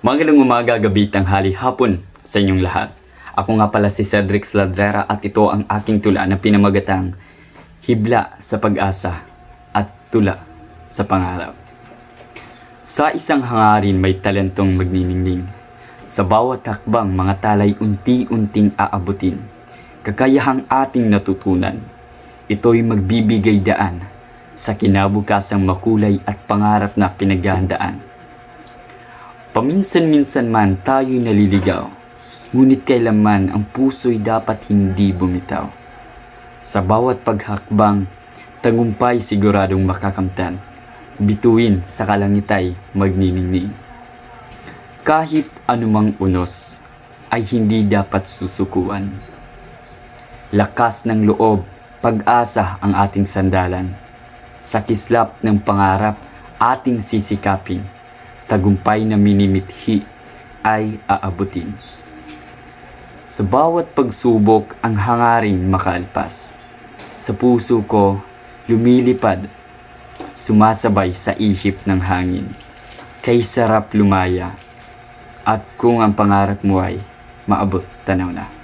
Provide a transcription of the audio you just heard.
Magandang umaga, gabi, tanghali, hapon sa inyong lahat. Ako nga pala si Cedric Sladrera at ito ang aking tula na pinamagatang Hibla sa pag-asa at tula sa pangarap. Sa isang hangarin may talentong magniningning. Sa bawat hakbang mga talay unti-unting aabutin. Kakayahang ating natutunan. Ito'y magbibigay daan sa kinabukasang makulay at pangarap na pinaghahandaan. Paminsan-minsan man tayo'y naliligaw, ngunit kailanman ang puso'y dapat hindi bumitaw. Sa bawat paghakbang, tagumpay siguradong makakamtan, bituin sa kalangitay magniningning. Kahit anumang unos ay hindi dapat susukuan. Lakas ng loob, pag-asa ang ating sandalan. Sa kislap ng pangarap, ating sisikapin tagumpay na minimithi ay aabutin. Sa bawat pagsubok ang hangaring makalpas. Sa puso ko, lumilipad, sumasabay sa ihip ng hangin. Kay sarap lumaya, at kung ang pangarap mo ay maabot tanaw na.